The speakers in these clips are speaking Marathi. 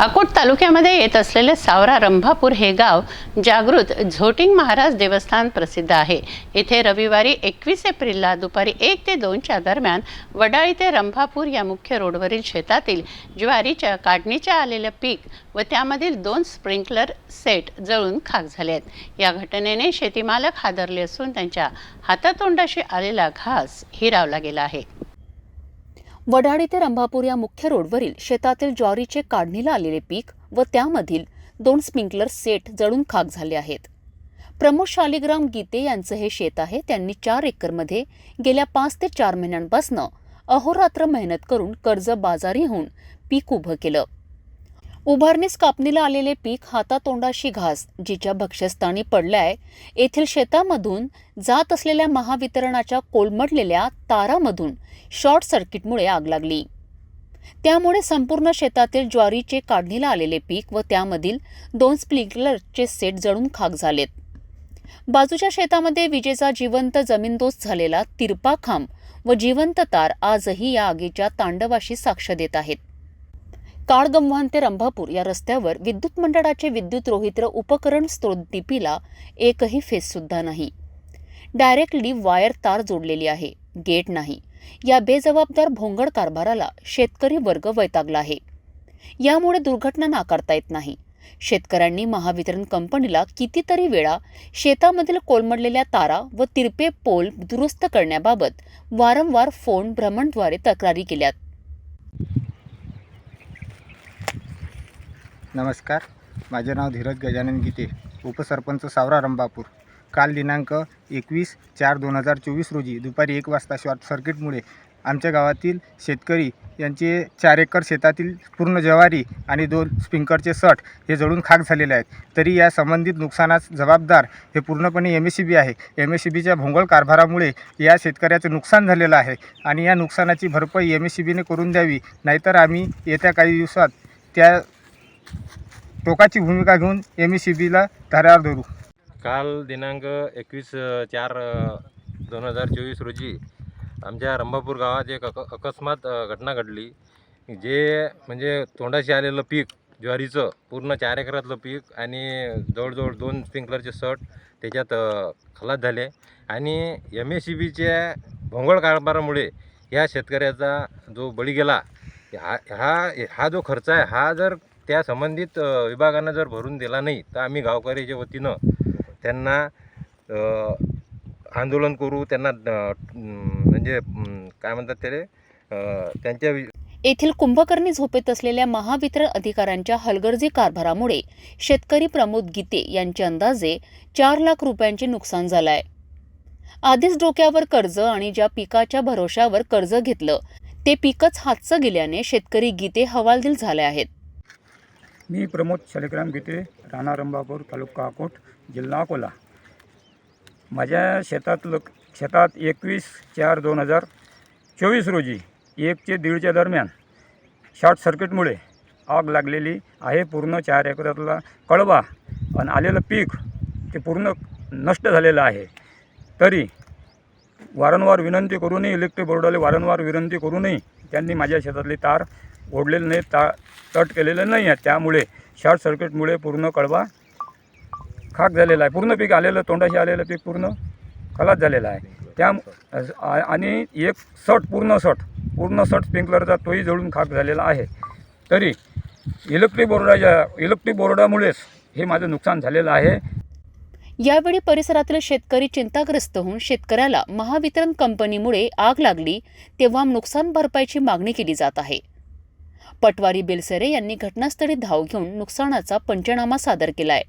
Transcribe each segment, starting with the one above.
अकोट तालुक्यामध्ये येत असलेले सावरा रंभापूर हे गाव जागृत झोटिंग महाराज देवस्थान प्रसिद्ध आहे. येथे रविवारी एकवीस एप्रिलला दुपारी एक ते दोनच्या दरम्यान वडाळी ते रंभापूर या मुख्य रोडवरील शेतातील ज्वारीच्या काढणीच्या आलेलं पीक व त्यामधील दोन स्प्रिंकलर सेट जळून खाक झाले आहेत. या घटनेने शेतीमालक हादरले असून त्यांच्या हातातोंडाशी आलेला घास हिरावला गेला आहे. वडाळी ते रंभापूर या मुख्य रोडवरील शेतातील ज्वारीचे काढणीला आलेले पीक व त्यामधील दोन स्प्रिंकलर सेट जळून खाक झाले आहेत. प्रमोद शालिग्राम गीते यांचं हे शेत आहे. त्यांनी चार एकरमध्ये गेल्या पाच ते चार महिन्यांपासून अहोरात्र मेहनत करून कर्ज बाजारी होऊन पीक उभं केलं. उभारणीस कापणीला आलेले पीक हातातोंडाशी घास जिच्या भक्ष्यस्थानी पडलाय येथील शेतामधून जात असलेल्या महावितरणाच्या कोलमडलेल्या तारामधून शॉर्ट सर्किटमुळे आग लागली. त्यामुळे संपूर्ण शेतातील ज्वारीचे काढणीला आलेले पीक व त्यामधील दोन स्प्रिंकलरचे सेट जळून खाक झालेत. बाजूच्या शेतामध्ये विजेचा जिवंत जमीनदोस्त झालेला तिरपा खांब व जिवंत तार आजही या आगीच्या तांडवाशी साक्ष देत आहेत. काळगंवान ते रंभापूर या रस्त्यावर विद्युत मंडळाचे विद्युत रोहित्र उपकरण स्त्रोत डीपीला एकही फेससुद्धा नाही. डायरेक्टली वायर तार जोडलेली आहे गेट नाही. या बेजबाबदार भोंगड कारभाराला शेतकरी वर्ग वैतागला आहे. यामुळे दुर्घटना नाकारता येत नाही. शेतकऱ्यांनी महावितरण कंपनीला कितीतरी वेळा शेतामधील कोलमडलेल्या तारा व तिरपे पोल दुरुस्त करण्याबाबत वारंवार फोन भ्रमणद्वारे तक्रारी केल्यात. नमस्कार. माझे नाव धीरज गजानन गीते उपसरपंच सावरा रंबापूर. काल दिनांक एकवीस चार दोन हजार चोवीस रोजी दुपारी एक वाजता शॉर्ट सर्किटमुळे आमच्या गावातील शेतकरी यांचे चार एकर शेतातील पूर्ण ज्वारी आणि दोन स्प्रिंकरचे सट हे जळून खाक झालेले आहेत. तरी या संबंधित नुकसानास जबाबदार हे पूर्णपणे एम एस सी बी आहे. एम एस सी बीच्या भोंगळ कारभारामुळे या शेतकऱ्याचं नुकसान झालेलं आहे आणि या नुकसानाची भरपाई एम एस सी बीने करून द्यावी. नाहीतर आम्ही येत्या काही दिवसात त्या टोकाची भूमिका घेऊन एम एस सी बीला धाऱ्यावर धरू. काल दिनांक एकवीस चार दोन हजार चोवीस रोजी आमच्या रंभापूर गावात एक अक अकस्मात घटना घडली. जे म्हणजे तोंडाशी आलेलं पीक ज्वारीचं पूर्ण चार एकरातलं पीक आणि जवळजवळ दोन स्प्रिंकलरचे सट त्याच्यात अ, खलास झाले. आणि एम एस सी बीच्या भोंगळ कारभारामुळे ह्या शेतकऱ्याचा जो बळी गेला हा हा हा जो खर्च आहे हा जर त्या संबंधित विभागानं जर भरून दिला नाही तर आम्ही गावकऱ्याच्या वतीनं त्यांना आंदोलन करू त्यांना म्हणजे काय म्हणतात त्याले त्यांच्या येथील कुंभकर्णी झोपेत असलेल्या महावितरण अधिकाऱ्यांच्या हलगर्जी कारभारामुळे शेतकरी प्रमोद गीते यांचे अंदाजे चार लाख रुपयांचे नुकसान झालं आहे आधीच डोक्यावर कर्ज आणि ज्या पिकाच्या भरोशावर कर्ज घेतलं ते पिकच हातचं गेल्याने शेतकरी गीते हवालदिल झाले आहेत. मी प्रमोद शालिग्राम गीते राणा रंभापूर तालुका अकोट जिल्हा अकोला. माझ्या शेतातलं शेतात एकवीस चार दोन हजार चोवीस रोजी एक ते दीडच्या दरम्यान शॉर्ट सर्किटमुळे आग लागलेली आहे. पूर्ण चार एकरातला कळवा आणि आलेलं पीक ते पूर्ण नष्ट झालेलं आहे. तरी वारंवार विनंती करूनही इलेक्ट्रिक बोर्डाला वारंवार विनंती करूनही त्यांनी माझ्या शेतातली तार ओढलेलं नाही ता तट केलेलं नाही आहे. त्यामुळे शॉर्ट सर्किटमुळे पूर्ण कळवा खाक झालेला आहे. पूर्ण पीक आलेलं तोंडाशी आलेलं पीक पूर्ण खलास झालेलं आहे. त्या आणि एक सट पूर्ण सट पूर्ण सट स्प्रिंकलरचा तोही जळून खाक झालेला आहे. तरी इलेक्ट्रिक बोर्डाच्या इलेक्ट्रिक बोर्डामुळेच हे माझं नुकसान झालेलं आहे. यावेळी परिसरातील शेतकरी चिंताग्रस्त होऊन शेतकऱ्याला महावितरण कंपनीमुळे आग लागली तेव्हा नुकसान भरपाईची मागणी केली जात आहे. पटवारी बेलसरे यांनी घटनास्थळी धाव घेऊन नुकसानाचा पंचनामा सादर केलाय.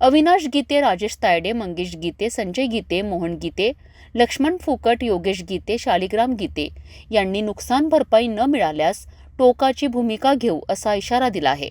अविनाश गीते राजेश तायडे मंगेश गीते संजय गीते मोहन गीते लक्ष्मण फुकट योगेश गीते शालिग्राम गीते यांनी नुकसान भरपाई न मिळाल्यास टोकाची भूमिका घेऊ असा इशारा दिला आहे.